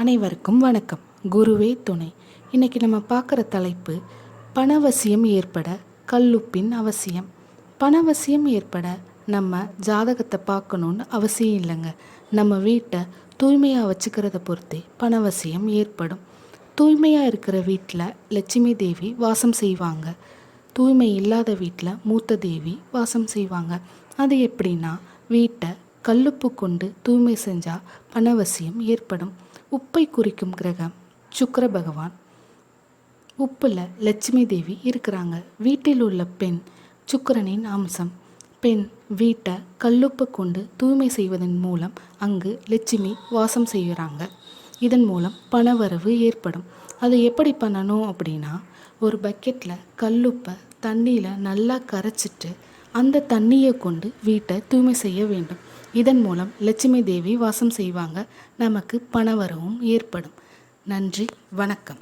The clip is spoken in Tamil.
அனைவருக்கும் வணக்கம். குருவே துணை. இன்றைக்கி நம்ம பார்க்குற தலைப்பு பணவசியம் ஏற்பட கல்லுப்பின் அவசியம். பணவசியம் ஏற்பட நம்ம ஜாதகத்தை பார்க்கணுன்னு அவசியம் இல்லைங்க. நம்ம வீட்டை தூய்மையாக வச்சுக்கிறத பொறுத்தே பணவசியம் ஏற்படும். தூய்மையாக இருக்கிற வீட்டில் லட்சுமி தேவி வாசம் செய்வாங்க. தூய்மை இல்லாத வீட்டில் மூத்த தேவி வாசம் செய்வாங்க. அது எப்படின்னா வீட்டை கல்லுப்பு கொண்டு தூய்மை செஞ்சால் பணவசியம் ஏற்படும். உப்பை குறிக்கும் கிரகம் சுக்கர பகவான். உப்பில் லட்சுமி தேவி இருக்கிறாங்க. வீட்டில் உள்ள பெண் சுக்கிரனின் அம்சம். பெண் வீட்டை கல்லுப்பு கொண்டு தூய்மை செய்வதன் மூலம் அங்கு லட்சுமி வாசம் செய்கிறாங்க. இதன் மூலம் பணவரவு ஏற்படும். அது எப்படி பண்ணணும் அப்படின்னா ஒரு பக்கெட்டில் கல்லுப்பை தண்ணியில் நல்லா கரைச்சிட்டு அந்த தண்ணியை கொண்டு வீட்டை தூய்மை செய்ய வேண்டும். இதன் மூலம் லட்சுமி தேவி வாசம் செய்வாங்க. நமக்கு பணவரவும் ஏற்படும். நன்றி வணக்கம்.